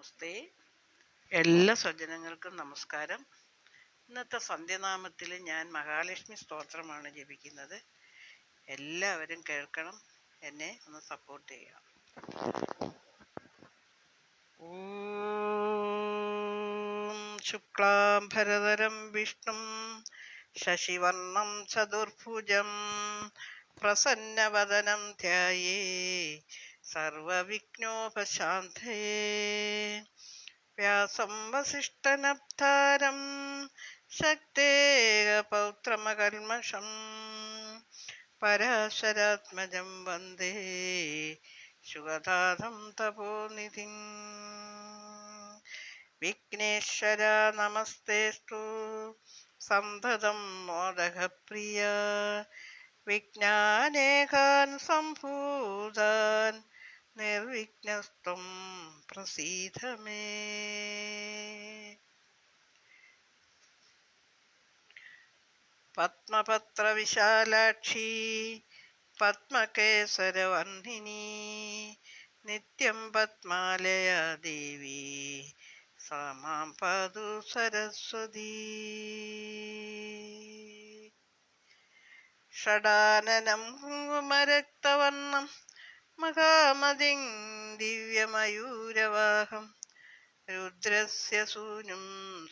നമസ്തേ. എല്ലാ സജ്ജനങ്ങൾക്കും നമസ്കാരം. ഇന്നത്തെ സന്ധ്യനാമത്തിൽ ഞാൻ മഹാലക്ഷ്മി സ്തോത്രമാണ് ജപിക്കുന്നത്. എല്ലാവരും കേൾക്കണം. എന്നെ ഒന്ന് സപ്പോർട്ട് ചെയ്യണം ഓം ശുക്ലാംഭരധരം വിഷ്ണും ശശിവർണം ചതുർഭുജം പ്രസന്നവദനം ധ്യായേ. സർവവിഘ്നോപശാന്തയേ. വ്യാസം വസിഷ്ഠനബ്ധാരം ശക്തേകപൗത്രമകൽമഷം പരാശരാത്മജം വന്ദേ. ശുഗതാതം തപോനിധിം വിഘ്നേശ്വര നമസ്തേസ്തു. സന്തതം മോദകപ്രിയ. വിജ്ഞാനേകാൻ സംഭൂതാൻ. നിർവിഘ്നസ്ത്വം പ്രസീതമേ പത്മപത്രവിശാലാക്ഷി പത്മകേസരവർണിനി നിത്യം പത്മാലയ ദേവി സാമാം പതു സരസ്വതി. ഷടാനനം കുങ്കുമരക്തവർണം മഹാമതിം ദിവ്യമയൂരവാഹം. രുദ്രസ്യ സൂനും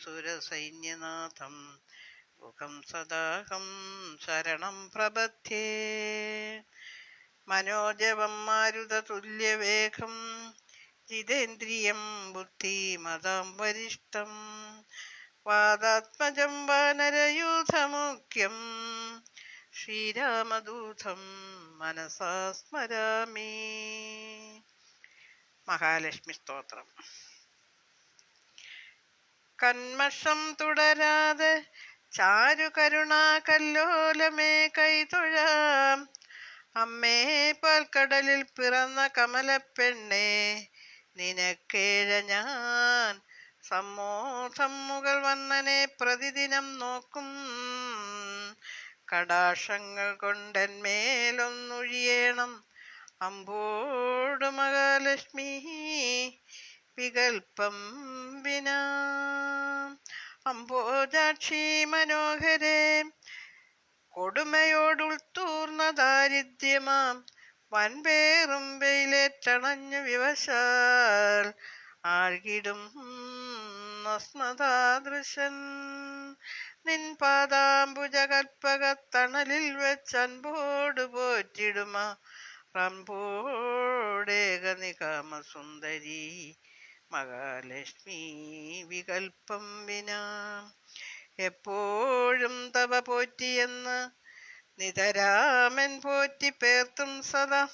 സുരസൈന്യനാഥം. മുഖം സദാഹം ശരണം പ്രപദ്ധ്യേ മനോജവം മാരുതതുല്യവേഗം. ജിതേന്ദ്രിയം ബുദ്ധിമതാം വരിഷ്ടം വാദാത്മജം വാനരയൂഥമുഖ്യം. ശ്രീരാമദൂതം മനസാ സ്മരാമി. മഹാലക്ഷ്മി സ്തോത്രം. കന്മഷം തുടരാതെ ചാരു കരുണാകല്ലോലമേ കൈതൊഴാം അമ്മേ പാൽക്കടലിൽ പിറന്ന കമലപ്പെണ്ണേ നിനക്കേഴ ഞാൻ സമ്മോധം മുകൾ വന്നനെ പ്രതിദിനം നോക്കും. കടാശങ്ങൾ കൊണ്ടെന്മേലൊന്നൊഴിയണം. അമ്പോട് മഹാലക്ഷ്മി വികൽപ്പം വിനാ. അമ്പോജാക്ഷി മനോഹരേ കൊടുമയോടുൾത്തൂർന്ന ദാരിദ്ര്യമാം. വൻപേറും വെയിലേറ്റണഞ്ഞു വിവശാൽ ആഴ്കിടും നസ്മതാദൃശൻ നിൻ പാദാംബുജകൽപ്പകത്തണലിൽ വെച്ചൻപോട് പോറ്റിടുമ. റംപോടേകനികാമസുന്ദരി നികാമ സുന്ദരി മഹാലക്ഷ്മി വികൽപ്പം വിനാ. എപ്പോഴും തവ പോറ്റിയെന്ന് നിതരാമൻ പോറ്റി പേർത്തും സദാ.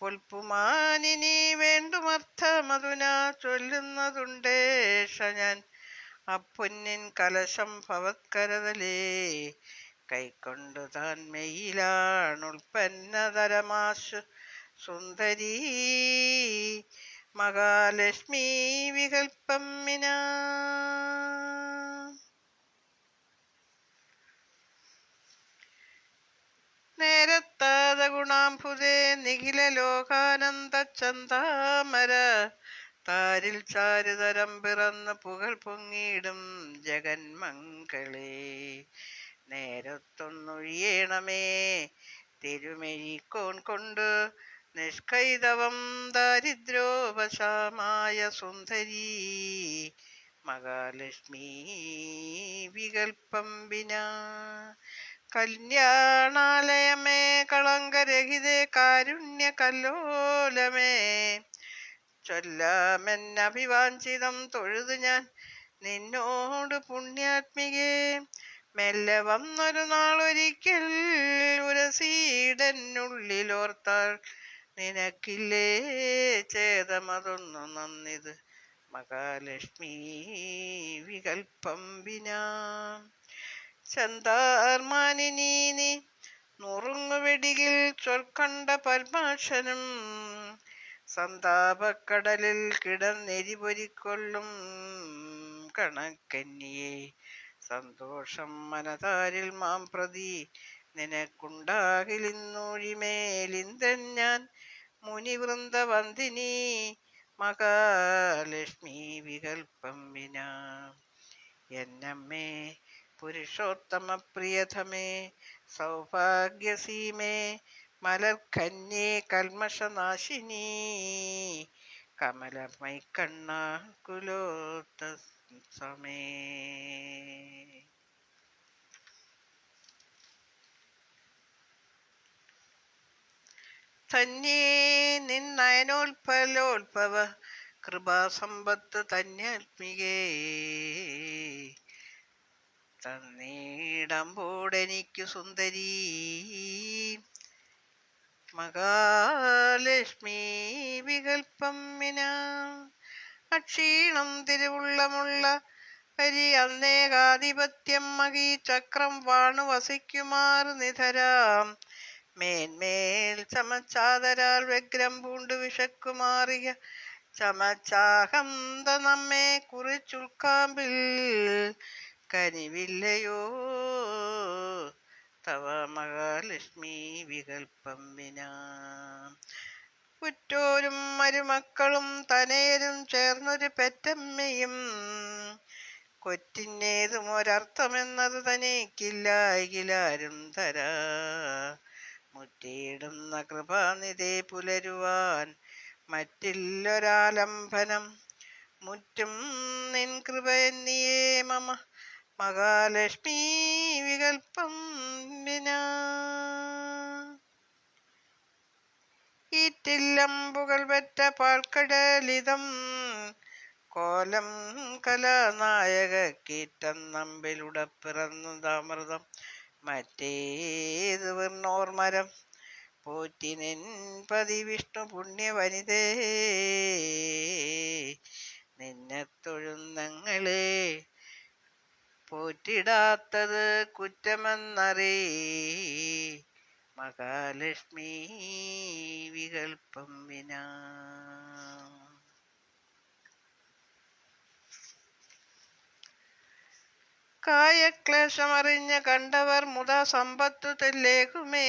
പുൽപ്പുമാനിനി വേണ്ടുമർത്ഥമതുന ചൊല്ലുന്നതുണ്ടേഷ ഞാൻ അപ്പൊന്നിൻ കലശം ഭവത്കരതലേ കൈക്കൊണ്ടു താൻ മെയിലാണുൽപ്പന്നതരമാശു സുന്ദരീ. മഹാലക്ഷ്മി വികൽപ്പം മിന. നേരത്താത ഗുണാംഭുതേ നിഖില ലോകാനന്ദ ചന്താമര താരിൽ ചാരുതരം പിറന്ന് പുകൾ പൊങ്ങിയിടും ജഗന്മംഗളേ. നേരത്തൊന്നൊഴിയണമേ. തിരുമെഴിക്കോൺ കൊണ്ട് നിഷ്കൈതവം ദാരിദ്രോപശാമായ സുന്ദരി. മഹാലക്ഷ്മി വികൽപ്പം വിനാ. കല്യാണാലയമേ കളങ്കരഹിതേ കാരുണ്യ കല്ലോലമേ ചൊല്ലാമെന്നഭിവാഞ്ചിതം തൊഴുതു ഞാൻ നിന്നോട് പുണ്യാത്മികേ. മെല്ലെ വന്നൊരു നാളൊരിക്കൽ ഉരസീടനുള്ളിലോർത്താൽ നിനക്കില്ലേ ചേതമതൊന്നു നന്നിത് മഹാലക്ഷ്മി വികൽപ്പം വിനാ. ചന്താർമാനിനി നുറുങ്ങുവെടിയിൽ ചൊൽക്കണ്ട പത്മാക്ഷനും സന്താപക്കടലിൽ കിടന്നെരിപൊരിക്കൊള്ളും കണക്കന്നിയെ സന്തോഷം മനതാരിൽ മാം പ്രതി നിനക്കുണ്ടാകിലിന്നൂഴിമേലിന്തൻ ഞാൻ മുനിവൃന്ദവന്ദിനി മഹാലക്ഷ്മി എന്നമ്മേ പുരുഷോത്തമ പ്രിയതമേ സൗഭാഗ്യസീമേ മലർക്കന്യേ കൽമഷനാശിനി കുലോത്ത സമേ തന്നേ നിന്നയനോൽപലോൽപവ കൃപാസമ്പത്ത് തന്യാത്മികേ തന്നീടമ്പോടെനിക്കു സുന്ദരി. മഹാലക്ഷ്മി വികൽപ്പം വിന അക്ഷീണം തിരുവുള്ളമുള്ള ഹരി അന്നേകാധിപത്യം മകി ചക്രം വാണു വസിക്കുമാർ നിധരാം. മേന്മേൽ ചമച്ചാതരാൽ വ്യഗ്രം പൂണ്ടു വിശക്കുമാറിയ ചമച്ചാഹന്ത നമ്മെ കുറിച്ചുൾക്കാമ്പിൽ കനിവില്ലയോ? തവ മഹാലക്ഷ്മി വികൽപ്പം വിന. ഉറ്റോരും മരുമക്കളും തനേരും ചേർന്നൊരു പെറ്റമ്മയും. കൊറ്റിനേതും ഒരർത്ഥമെന്നത് തനിക്കില്ലായിലാരും തരാ. മുറ്റിയിടുന്ന കൃപാനിധി പുലരുവാൻ മറ്റില്ലൊരാലംഭനം മുറ്റും നിൻ കൃപ എന്നിയേ മമ. മഹാലക്ഷ്മി വികൽപ്പം വിനാ. പെറ്റ പാൽക്കടലിതം. കോലം കലാനായക കീറ്റം പിറന്ന താമൃതം. മറ്റേത് വർണോർമരം പോറ്റി നിൻ പതി വിഷ്ണു പുണ്യ വനിതേ നിന്നെ തൊഴുന്നങ്ങളെ പോറ്റിടാത്തത് കുറ്റമെന്നറേ. മഹാലക്ഷ്മി വികൽപ്പം വിനാ. കായക്ലേശമറിഞ്ഞ കണ്ടവർ മുത സമ്പത്തു തെല്ലേകുമേ.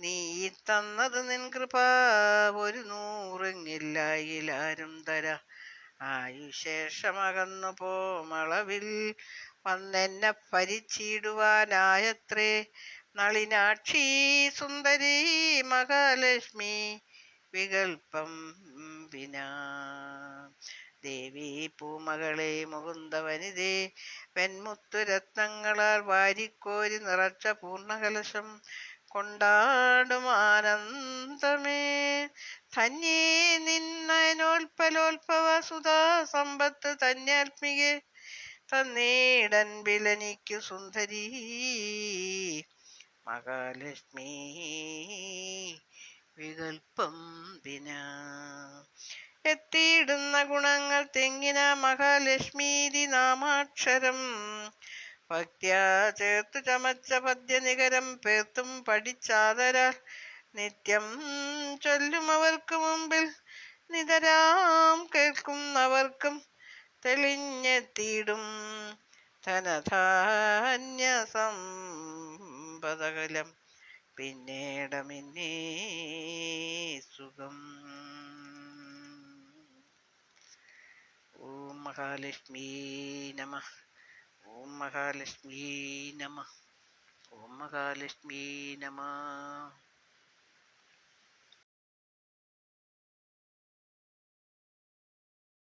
നീ തന്നത് നിൻ കൃപ ഒരു നൂറെങ്ങില്ലായിലാരും തര. ആയുശേഷമകന്നു പോമളവിൽ വന്നെന്നെ ഭരിച്ചിടുവാനായത്രേ നളിനാക്ഷി സുന്ദരി മഹാലക്ഷ്മി. വികൽപ്പം വിനാ. ദേവി പൂമകളെ മുകുന്ദവനിതേ. വെൺമുത്തുരത്നങ്ങളാൽ വാരിക്കോരി നിറച്ച പൂർണകലശം. കൊണ്ടാടും ആനന്ദമേ. ധന്യേ നിന്നയനോൽപലോൽപവ സുധാ സമ്പത്ത് തന്യാത്മികെ തന്നീടൻ വിലനിക്കു സുന്ദരി. മഹാലക്ഷ്മി വികൽപ്പം വിന എത്തിയിടുന്ന ഗുണങ്ങൾ തെങ്ങിന മഹാലക്ഷ്മീതി നാമാക്ഷരം. ഭക്ത്യാ ചേർത്തു ചമച്ച പദ്യനികരം പേർത്തും പഠിച്ചാതരാൽ നിത്യം ചൊല്ലും അവർക്ക് മുമ്പിൽ. നിതരാം കേൾക്കുന്നവർക്കും തെളിഞ്ഞെത്തിയിടും ധനധാന്യ സമ്പതകലം പിന്നീടമിന്നേ സുഖം. ഓം മഹാലക്ഷ്മി നമ. ഓം മഹാലക്ഷ്മി നമ ഓം മഹാലക്ഷ്മി നമ